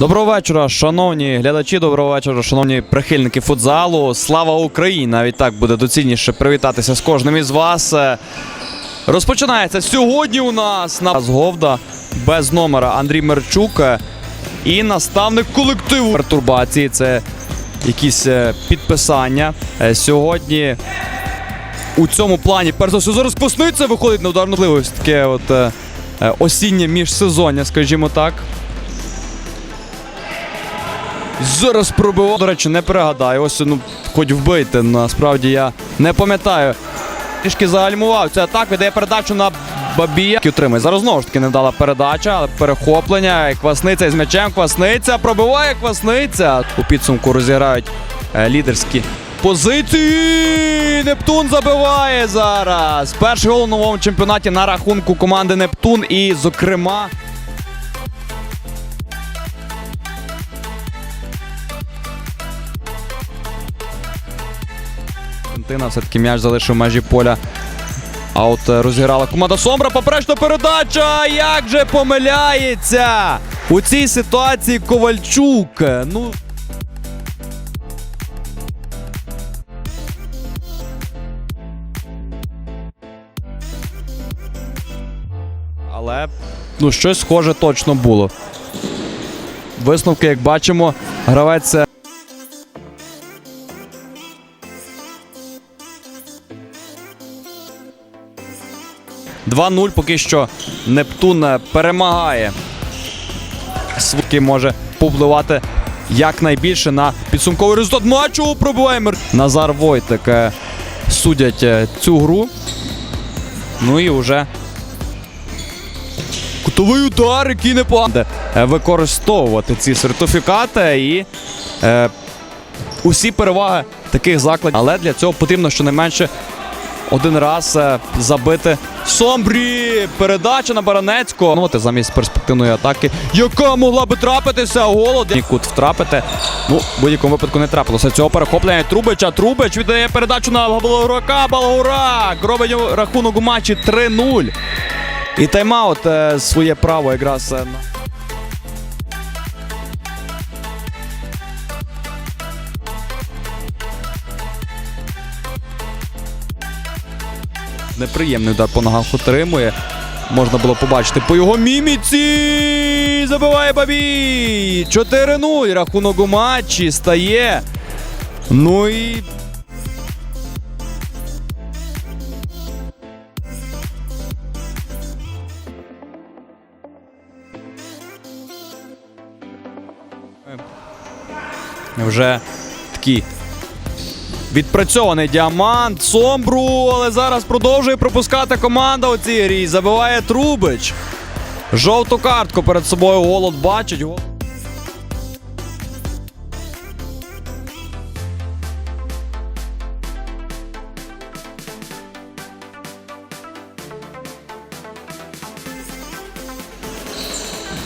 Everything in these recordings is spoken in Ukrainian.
Доброго вечора, шановні глядачі. Доброго вечора, шановні прихильники футзалу. Слава Україні! Навіть так буде доцільніше привітатися з кожним із вас. Е, Розпочинається сьогодні у нас на Говда без номера Андрій Мерчук е, і наставник колективу пертурбації. Це якісь е, підписання. Сьогодні у цьому плані перш за все зараз Косниця виходить на ударну можливість. Таке от осіннє міжсезоння, скажімо так. Зараз пробивав. До речі, не пригадаю. Ось ну, хоч вбийте. Насправді я не пам'ятаю. Трішки загальмував цю атаку, дає передачу на Бабія. Утримує. Зараз знову ж таки невдала передача, але перехоплення. Квасниця із м'ячем. Квасниця пробиває Квасниця. У підсумку розіграють е, лідерські позиції. Нептун забиває зараз. Перший гол у новому чемпіонаті на рахунку команди Нептун. І, зокрема, Аргентина все-таки м'яч залишив межі поля. А от е, розіграла команда Сомбра. Поперечна передача. Як же помиляється у цій ситуації Ковальчук. Е, Ну. Але ну щось схоже точно було. Висновки, як бачимо, гравець. 2-0 поки що Нептун е, перемагає. Свики може повпливати якнайбільше на підсумковий результат матчу. Пробиває Мер... Назар Войтик е, судять е, цю гру. Ну і вже кутовий удар, який не погано. Використовувати ці сертифікати і е, усі переваги таких закладів. Але для цього потрібно щонайменше один раз е, забити Сомбрі. Передача на Баранецького. Ну, от замість перспективної атаки, яка могла би трапитися. Голод. І Кут втрапити. Ну, в будь-якому випадку не трапилося. Цього перехоплення Трубича. Трубич віддає передачу на Балагурака. Балагурак робить рахунок у матчі 3-0. І тайм-аут е, своє право якраз. Неприємний удар по ногах отримує. Можна було побачити по його міміці. Забиває Бабій. 4-0. Рахунок у матчі стає. Ну і. Вже такі Відпрацьований діамант, Сомбру, але зараз продовжує пропускати команда у цій грі. Забиває Трубич. Жовту картку перед собою голод бачить.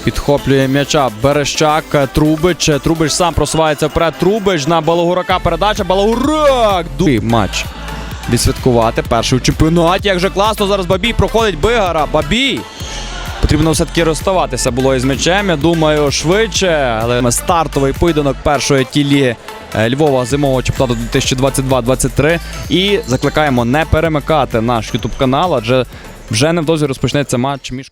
Підхоплює м'яча Берещак, Трубич. Трубич сам просувається вперед. Трубич на Балагурака передача. Балагурак! Ду... Матч відсвяткувати. Перший у чемпіонаті. Як же класно зараз Бабій проходить Бигара. Бабій! Потрібно все-таки розставатися було із м'ячем. Я думаю, швидше. Але стартовий поєдинок першої тілі Львова зимового чемпіонату 2022-2023. І закликаємо не перемикати наш ютуб канал, адже вже невдовзі розпочнеться матч між.